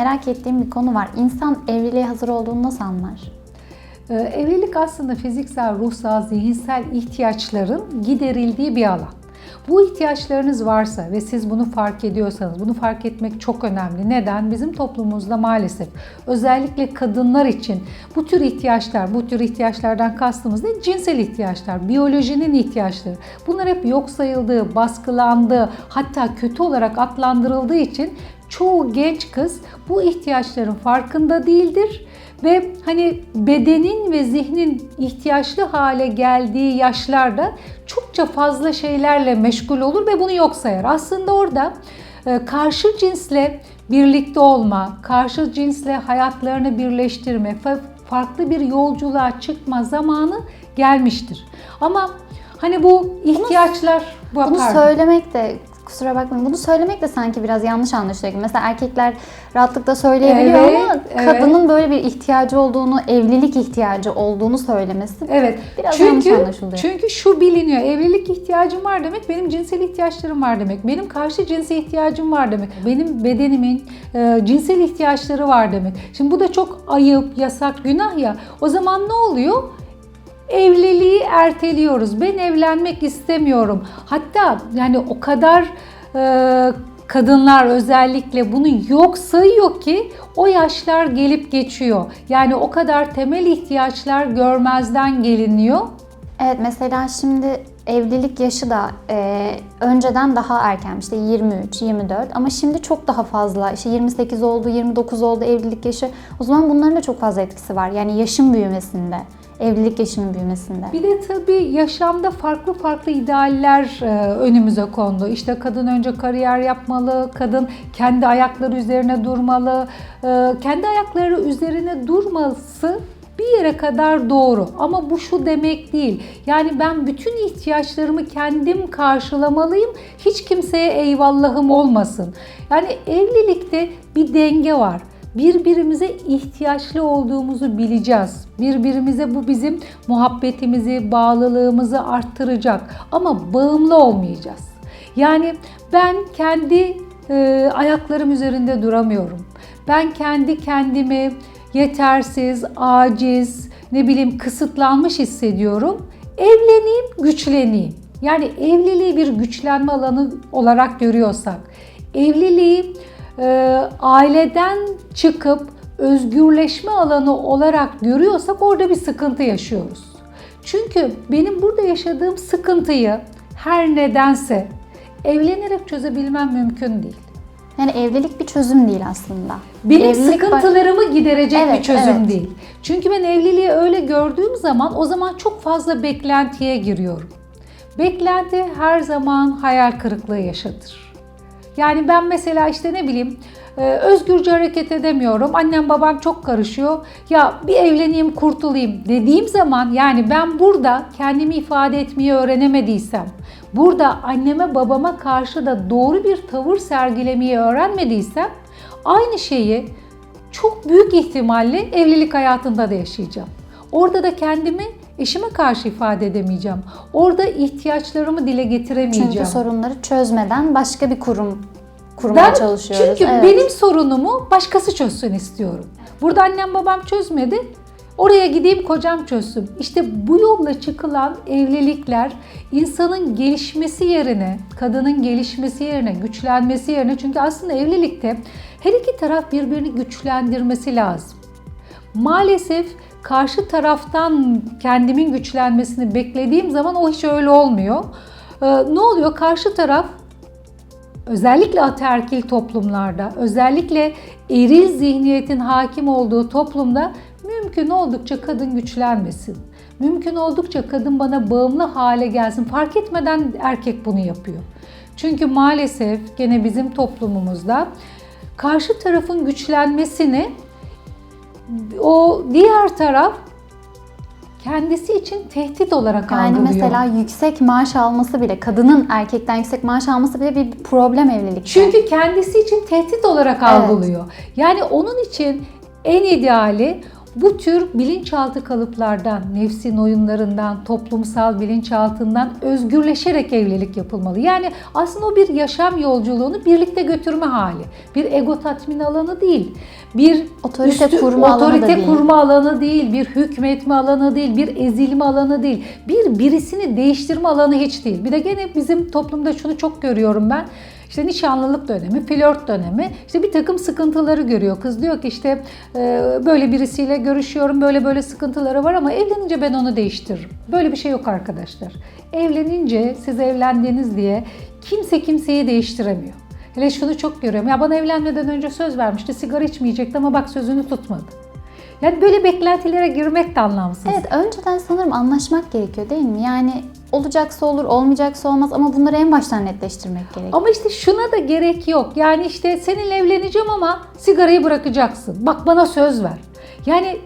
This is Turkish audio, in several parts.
merak ettiğim bir konu var. İnsan evliliğe hazır olduğunu nasıl anlar? Ee, Evlilik aslında fiziksel, ruhsal, zihinsel ihtiyaçların giderildiği bir alan. Bu ihtiyaçlarınız varsa ve siz bunu fark ediyorsanız, bunu fark etmek çok önemli. Neden? Bizim toplumumuzda maalesef özellikle kadınlar için bu tür ihtiyaçlar, bu tür ihtiyaçlardan kastımız ne? Cinsel ihtiyaçlar, biyolojinin ihtiyaçları. Bunlar hep yok sayıldığı, baskılandığı, hatta kötü olarak adlandırıldığı için çoğu genç kız bu ihtiyaçların farkında değildir ve hani bedenin ve zihnin ihtiyaçlı hale geldiği yaşlarda çokça fazla şeylerle meşgul olur ve bunu yok sayar. Aslında orada e, karşı cinsle birlikte olma, karşı cinsle hayatlarını birleştirme, fa- farklı bir yolculuğa çıkma zamanı gelmiştir. Ama hani bu ihtiyaçlar bu Bunu söylemek de kusura bakmayın. Bunu söylemek de sanki biraz yanlış anlaşılıyor. gibi. Mesela erkekler rahatlıkla söyleyebiliyor Evet, ama evet. kadının böyle bir ihtiyacı olduğunu, evlilik ihtiyacı olduğunu söylemesi Evet. Biraz yanlış çünkü anlaşılıyor. çünkü şu biliniyor. Evlilik ihtiyacım var demek benim cinsel ihtiyaçlarım var demek. Benim karşı cinse ihtiyacım var demek. Benim bedenimin e, cinsel ihtiyaçları var demek. Şimdi bu da çok ayıp, yasak, günah ya. O zaman ne oluyor? Evliliği erteliyoruz. Ben evlenmek istemiyorum. Hatta yani o kadar e, kadınlar özellikle bunu yok sayıyor ki o yaşlar gelip geçiyor. Yani o kadar temel ihtiyaçlar görmezden geliniyor. Evet mesela şimdi evlilik yaşı da e, önceden daha erken işte 23, 24 ama şimdi çok daha fazla işte 28 oldu, 29 oldu evlilik yaşı. O zaman bunların da çok fazla etkisi var. Yani yaşın büyümesinde, evlilik yaşının büyümesinde. Bir de tabii yaşamda farklı farklı idealler e, önümüze kondu. İşte kadın önce kariyer yapmalı, kadın kendi ayakları üzerine durmalı. E, kendi ayakları üzerine durması bir yere kadar doğru ama bu şu demek değil. Yani ben bütün ihtiyaçlarımı kendim karşılamalıyım. Hiç kimseye eyvallahım olmasın. Yani evlilikte bir denge var birbirimize ihtiyaçlı olduğumuzu bileceğiz. Birbirimize bu bizim muhabbetimizi, bağlılığımızı arttıracak ama bağımlı olmayacağız. Yani ben kendi e, ayaklarım üzerinde duramıyorum. Ben kendi kendimi yetersiz, aciz, ne bileyim kısıtlanmış hissediyorum. Evleneyim, güçleneyim. Yani evliliği bir güçlenme alanı olarak görüyorsak, evliliği e, aileden çıkıp özgürleşme alanı olarak görüyorsak orada bir sıkıntı yaşıyoruz. Çünkü benim burada yaşadığım sıkıntıyı her nedense evlenerek çözebilmem mümkün değil. Yani evlilik bir çözüm değil aslında. Benim Evlilik baş- sıkıntılarımı giderecek bir Evet, çözüm evet. değil. Çünkü ben evliliği öyle gördüğüm zaman o zaman çok fazla beklentiye giriyorum. Beklenti her zaman hayal kırıklığı yaşatır. Yani ben mesela işte ne bileyim e, özgürce hareket edemiyorum. Annem babam çok karışıyor. Ya bir evleneyim kurtulayım dediğim zaman yani ben burada kendimi ifade etmeyi öğrenemediysem, burada anneme babama karşı da doğru bir tavır sergilemeyi öğrenmediysem aynı şeyi çok büyük ihtimalle evlilik hayatında da yaşayacağım. Orada da kendimi eşime karşı ifade edemeyeceğim. Orada ihtiyaçlarımı dile getiremeyeceğim. Çünkü sorunları çözmeden başka bir kurum kurmaya Ben çalışıyoruz. çünkü Evet. benim sorunumu başkası çözsün istiyorum. Burada annem babam çözmedi. Oraya gideyim kocam çözsün. İşte bu yolla çıkılan evlilikler insanın gelişmesi yerine, kadının gelişmesi yerine, güçlenmesi yerine çünkü aslında evlilikte her iki taraf birbirini güçlendirmesi lazım. Maalesef karşı taraftan kendimin güçlenmesini beklediğim zaman o hiç öyle olmuyor. Ee, ne oluyor? Karşı taraf özellikle ataerkil toplumlarda, özellikle eril zihniyetin hakim olduğu toplumda mümkün oldukça kadın güçlenmesin. Mümkün oldukça kadın bana bağımlı hale gelsin. Fark etmeden erkek bunu yapıyor. Çünkü maalesef gene bizim toplumumuzda karşı tarafın güçlenmesini o diğer taraf kendisi için tehdit olarak Yani algılıyor. mesela yüksek maaş alması bile, kadının erkekten yüksek maaş alması bile bir problem evlilikte. Çünkü kendisi için tehdit olarak algılıyor. Yani onun için en ideali bu tür bilinçaltı kalıplardan, nefsin oyunlarından, toplumsal bilinçaltından özgürleşerek evlilik yapılmalı. Yani aslında o bir yaşam yolculuğunu birlikte götürme hali. Bir ego tatmin alanı değil. Bir Otorite kurma alanı da otorite değil. kurma alanı değil, bir hükmetme alanı değil, bir ezilme alanı değil. Bir birisini değiştirme alanı hiç değil. Bir de gene bizim toplumda şunu çok görüyorum ben. İşte nişanlılık dönemi, flört dönemi, işte bir takım sıkıntıları görüyor. Kız diyor ki işte e, böyle birisiyle görüşüyorum, böyle böyle sıkıntıları var ama evlenince ben onu değiştiririm. Böyle bir şey yok arkadaşlar. Evlenince siz evlendiniz diye kimse kimseyi değiştiremiyor. Hele şunu çok görüyorum. Ya bana evlenmeden önce söz vermişti, sigara içmeyecekti ama bak sözünü tutmadı. Yani böyle beklentilere girmek de anlamsız. Evet önceden sanırım anlaşmak gerekiyor değil mi? Yani olacaksa olur, olmayacaksa olmaz ama bunları en baştan netleştirmek gerekiyor. Ama işte şuna da gerek yok. Yani işte seninle evleneceğim ama sigarayı bırakacaksın. Bak bana söz ver. Yani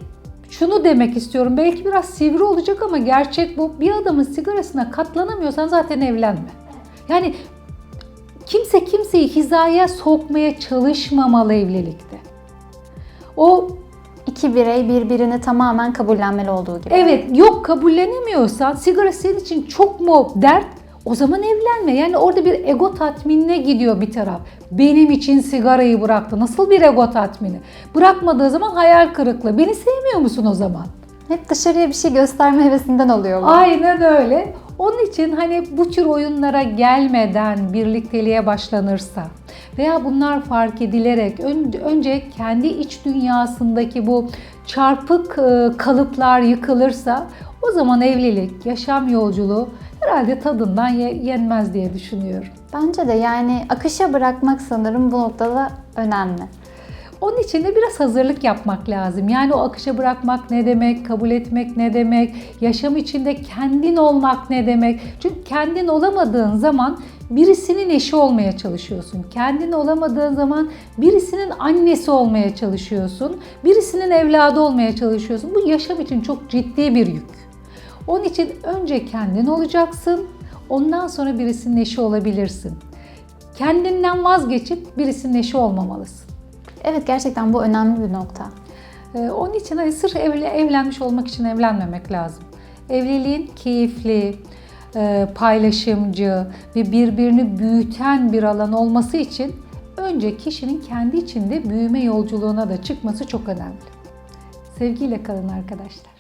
şunu demek istiyorum. Belki biraz sivri olacak ama gerçek bu. Bir adamın sigarasına katlanamıyorsan zaten evlenme. Yani kimse kimseyi hizaya sokmaya çalışmamalı evlilikte. O İki birey birbirini tamamen kabullenmeli olduğu gibi. Evet yok kabullenemiyorsan sigara senin için çok mu dert o zaman evlenme. Yani orada bir ego tatminine gidiyor bir taraf. Benim için sigarayı bıraktı. Nasıl bir ego tatmini? Bırakmadığı zaman hayal kırıklığı. Beni sevmiyor musun o zaman? Hep dışarıya bir şey gösterme hevesinden oluyor bu. Aynen öyle. Onun için hani bu tür oyunlara gelmeden birlikteliğe başlanırsa veya bunlar fark edilerek ön- önce kendi iç dünyasındaki bu çarpık e, kalıplar yıkılırsa o zaman evlilik, yaşam yolculuğu herhalde tadından ye- yenmez diye düşünüyorum. Bence de yani akışa bırakmak sanırım bu noktada önemli. Onun için de biraz hazırlık yapmak lazım. Yani o akışa bırakmak ne demek, kabul etmek ne demek, yaşam içinde kendin olmak ne demek. Çünkü kendin olamadığın zaman birisinin eşi olmaya çalışıyorsun. Kendin olamadığın zaman birisinin annesi olmaya çalışıyorsun. Birisinin evladı olmaya çalışıyorsun. Bu yaşam için çok ciddi bir yük. Onun için önce kendin olacaksın. Ondan sonra birisinin eşi olabilirsin. Kendinden vazgeçip birisinin eşi olmamalısın. Evet gerçekten bu önemli bir nokta. Ee, onun için hani sırf evli, evlenmiş olmak için evlenmemek lazım. Evliliğin keyifli, e, paylaşımcı ve birbirini büyüten bir alan olması için önce kişinin kendi içinde büyüme yolculuğuna da çıkması çok önemli. Sevgiyle kalın arkadaşlar.